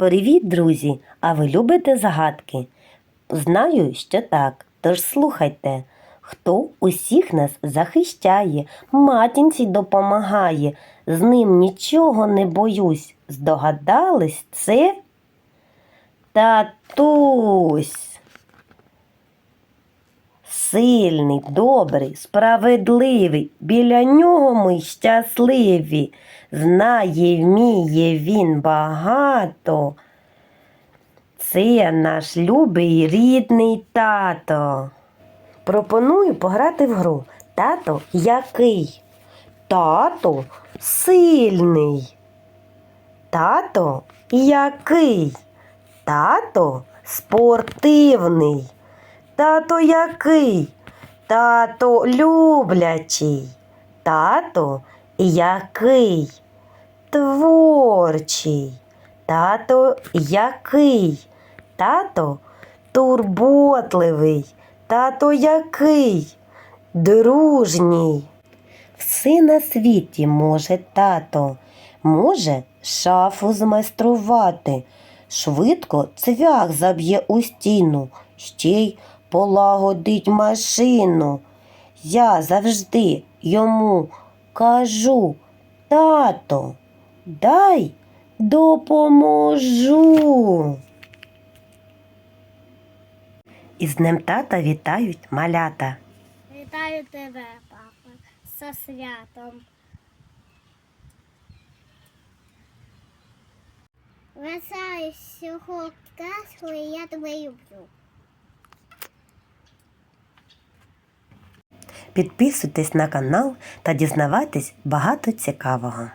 Привіт, друзі! А ви любите загадки? Знаю, що так. Тож слухайте, хто усіх нас захищає, матінці допомагає, з ним нічого не боюсь. Здогадались це? Татусь. Сильний, добрий, справедливий, біля нього ми щасливі. Знає, вміє він багато. Це наш любий рідний тато. Пропоную пограти в гру. Тато який? Тато сильний. Тато який? Тато спортивний. Тато який? Тато люблячий. Тато який? Творчий. Тато який? Тато турботливий. Тато який? Дружній. Все на світі може тато, може шафу змайструвати, швидко цвях заб'є у стіну, ще й полагодить машину. Я завжди йому кажу, тато, дай допоможу. Із Днем тата вітають малята. Вітаю тебе, папа, зі святом. Вважаю всього і я тебе люблю. Підписуйтесь на канал та дізнавайтесь багато цікавого.